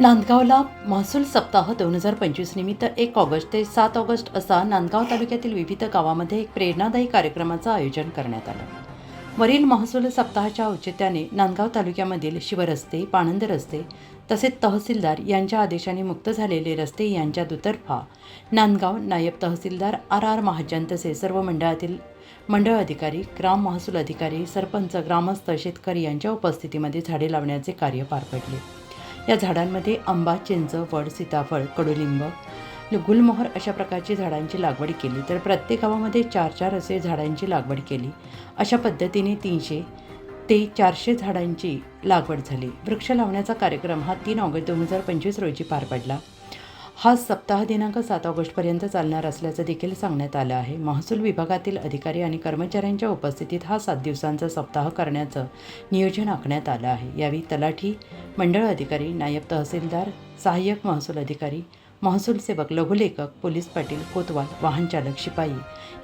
नांदगावला महसूल सप्ताह दोन हजार पंचवीस निमित्त एक ऑगस्ट ते सात ऑगस्ट असा नांदगाव तालुक्यातील विविध गावामध्ये एक प्रेरणादायी कार्यक्रमाचं आयोजन करण्यात आलं. वरील महसूल सप्ताहाच्या औचित्याने नांदगाव तालुक्यामधील शिवरस्ते पाणंद रस्ते तसेच तहसीलदार यांच्या आदेशाने मुक्त झालेले रस्ते यांच्या दुतर्फा नांदगाव नायब तहसीलदार आर आर महाजन तसे सर्व मंडळातील मंडळ अधिकारी ग्राम महसूल अधिकारी सरपंच ग्रामस्थ शेतकरी यांच्या उपस्थितीमध्ये झाडे लावण्याचे कार्य पार पडले. या झाडांमध्ये आंबा चिंच वड सीताफळ कडुलिंब गुलमोहर अशा प्रकारची झाडांची लागवड केली. तर प्रत्येक गावामध्ये चार चार असे झाडांची लागवड केली. अशा पद्धतीने तीनशे ते चारशे झाडांची लागवड झाली. वृक्ष लावण्याचा कार्यक्रम हा तीन ऑगस्ट दोन हजार पंचवीस रोजी पार पडला. हा सप्ताह दिनांक सात ऑगस्टपर्यंत चालणार असल्याचं देखील सांगण्यात आलं आहे. महसूल विभागातील अधिकारी आणि कर्मचाऱ्यांच्या उपस्थितीत हा सात दिवसांचा सप्ताह करण्याचं नियोजन आखण्यात आलं आहे. यावेळी तलाठी मंडळ अधिकारी नायब तहसीलदार सहाय्यक महसूल अधिकारी महसूल सेवक लघुलेखक पोलीस पाटील कोतवाल वाहनचालक शिपाई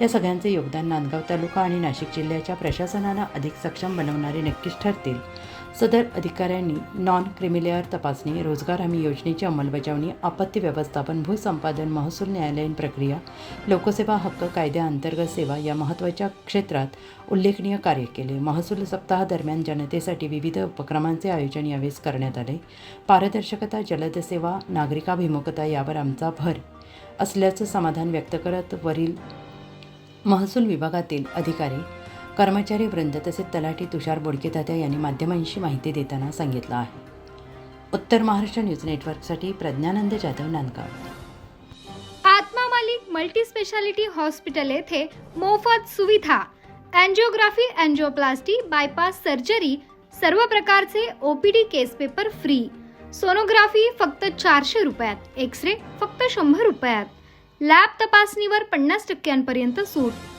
या सगळ्यांचे योगदान नांदगाव तालुका आणि नाशिक जिल्ह्याच्या प्रशासनाला अधिक सक्षम बनवणारे नक्कीच ठरतील. सदर अधिकाऱ्यांनी नॉन क्रिमिलेअर तपासणी रोजगार हमी योजनेची अंमलबजावणी आपत्ती व्यवस्थापन भूसंपादन महसूल न्यायालयीन प्रक्रिया लोकसेवा हक्क कायद्याअंतर्गत सेवा या महत्त्वाच्या क्षेत्रात उल्लेखनीय कार्य केले. महसूल सप्ताहादरम्यान जनतेसाठी विविध उपक्रमांचे आयोजन यावेळेस करण्यात आले. पारदर्शकता जलद सेवा नागरिकाभिमुखता यावर आमचा भर असल्याचं समाधान व्यक्त करत वरील महसूल विभागातील अधिकारी कर्मचारी वृंद तसेच तलाठी तुषार बोडकेतात्या यांनी माध्यमांशी माहिती देताना सांगितलं आहे. उत्तर महाराष्ट्र न्यूज नेटवर्कसाठी Pradnyanand Jadhav Nandgaon. Atma Malik multi speciality hospital येथे मोफत सुविधा अँजिओग्राफी अँजिओप्लास्टी बायपास सर्जरी सर्व प्रकारचे OPD case paper free. Sonography फक्त चारशे रुपयात एक्स रे फक्त शंभर रुपयात. लॅब तपासणीवर पन्नास टक्क्यांपर्यंत सूट.